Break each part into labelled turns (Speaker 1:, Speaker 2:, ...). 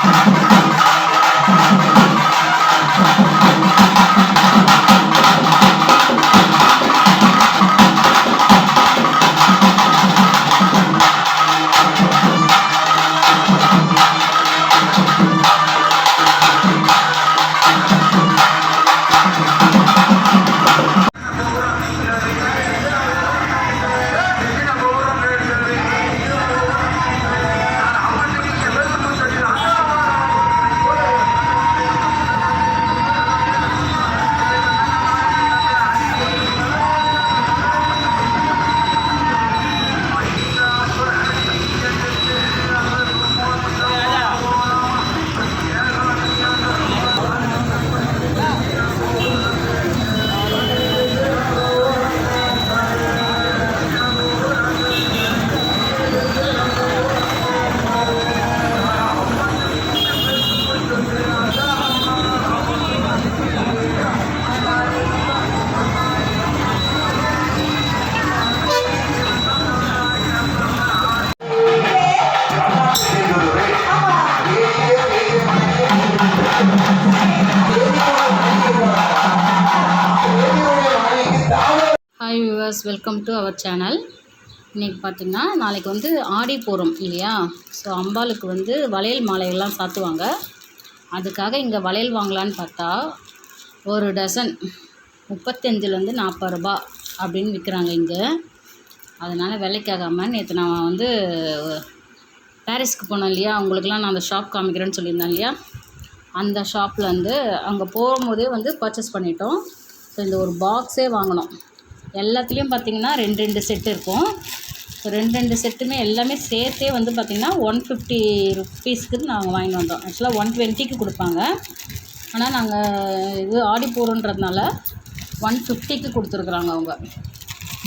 Speaker 1: Thank you. Hi viewers welcome to our channel இன்றைக்கி பார்த்திங்கன்னா நாளைக்கு வந்து ஆடி போகிறோம் இல்லையா? ஸோ அம்பாளுக்கு வந்து வளையல் மாலையெல்லாம் சாத்துவாங்க. அதுக்காக இங்கே வளையல் வாங்கலான்னு பார்த்தா ஒரு டசன் முப்பத்தஞ்சிலேருந்து நாற்பது ரூபா அப்படின்னு விற்கிறாங்க இங்கே. அதனால் விலைக்காகாமல் நேற்று நான் வந்து பாரிஸ்க்கு போனோம் இல்லையா? அவங்களுக்குலாம் நான் அந்த ஷாப் காமிக்கிறேன்னு சொல்லியிருந்தேன் இல்லையா? அந்த ஷாப்பில் வந்து அங்கே போகும்போதே வந்து பர்ச்சேஸ் பண்ணிட்டோம். ஸோ இந்த ஒரு பாக்ஸே வாங்கினோம். எல்லாத்துலேயும் பார்த்திங்கன்னா ரெண்டு ரெண்டு செட்டு இருக்கும். ஸோ ரெண்டு ரெண்டு செட்டுமே எல்லாமே சேர்த்தே வந்து பார்த்திங்கன்னா ஒன் ஃபிஃப்டி ருப்பீஸ்க்கு நாங்கள் வாங்கிட்டு வந்தோம். ஆக்சுவலாக ஒன் டுவெண்ட்டிக்கு கொடுப்பாங்க. ஆனால் நாங்கள் இது ஆடி போகிறோன்றதுனால ஒன் ஃபிஃப்டிக்கு கொடுத்துருக்குறாங்க அவங்க.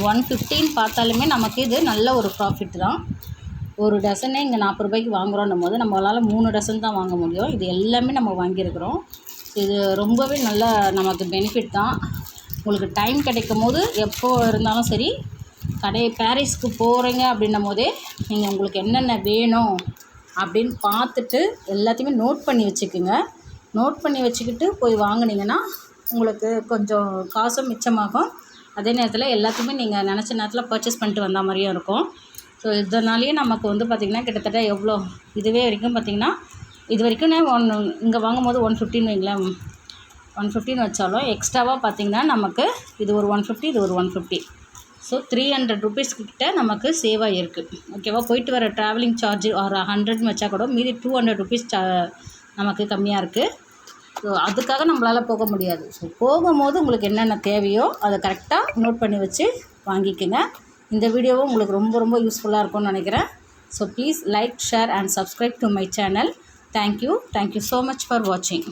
Speaker 1: ஒன் ஃபிஃப்டின்னு பார்த்தாலுமே நமக்கு இது நல்ல ஒரு ப்ராஃபிட் தான். ஒரு டசனே இங்கே நாற்பது ரூபாய்க்கு வாங்குகிறோன்னும் போது நம்மளால் மூணு டசன் தான் வாங்க முடியும். இது எல்லாமே நம்ம வாங்கியிருக்கிறோம். இது ரொம்பவே நல்ல நமக்கு பெனிஃபிட் தான். உங்களுக்கு டைம் கிடைக்கும் போது எப்போ இருந்தாலும் சரி கடை பாரிஸ்க்கு போகிறீங்க அப்படின்னும் போதே நீங்கள் உங்களுக்கு என்னென்ன வேணும் அப்படின்னு பார்த்துட்டு எல்லாத்தையுமே நோட் பண்ணி வச்சுக்குங்க. நோட் பண்ணி வச்சுக்கிட்டு போய் வாங்குனீங்கன்னா உங்களுக்கு கொஞ்சம் காசும் மிச்சமாகும். அதே நேரத்தில் எல்லாத்தையுமே நீங்கள் நினச்ச நேரத்தில் பர்ச்சேஸ் பண்ணிட்டு வந்த மாதிரியும் இருக்கும். ஸோ இதனாலேயே நமக்கு வந்து பார்த்திங்கன்னா கிட்டத்தட்ட எவ்வளோ? இதுவே வரைக்கும் பார்த்திங்கன்னா இது வரைக்கும் நான் ஒன் இங்கே வாங்கும்போது ஒன் ஃபிஃப்டின்னு வைங்களேன். ஒன் ஃபிஃப்டின்னு வச்சாலும் எக்ஸ்ட்ராவாக பார்த்திங்கன்னா நமக்கு இது ஒரு ஒன் ஃபிஃப்டி இது ஒரு one fifty. So three hundred rupees கிட்ட நமக்கு சேவ் ஆகிருக்கு ஓகேவா போயிட்டு வர ட்ராவலிங் சார்ஜ் ஒரு ஹண்ட்ரட்னு வச்சா கூட மீதி டூ ஹண்ட்ரட் ருபீஸ் நமக்கு கம்மியாக இருக்குது ஸோ அதுக்காக நம்மளால் போக முடியாது. ஸோ போகும்போது உங்களுக்கு என்னென்ன தேவையோ அதை கரெக்டாக நோட் பண்ணி வச்சு வாங்கிக்கோங்க. இந்த வீடியோவும் உங்களுக்கு ரொம்ப ரொம்ப யூஸ்ஃபுல்லாக இருக்கும்னு நினைக்கிறேன். So please like share and subscribe to my channel thank you thank you so much for வாட்சிங்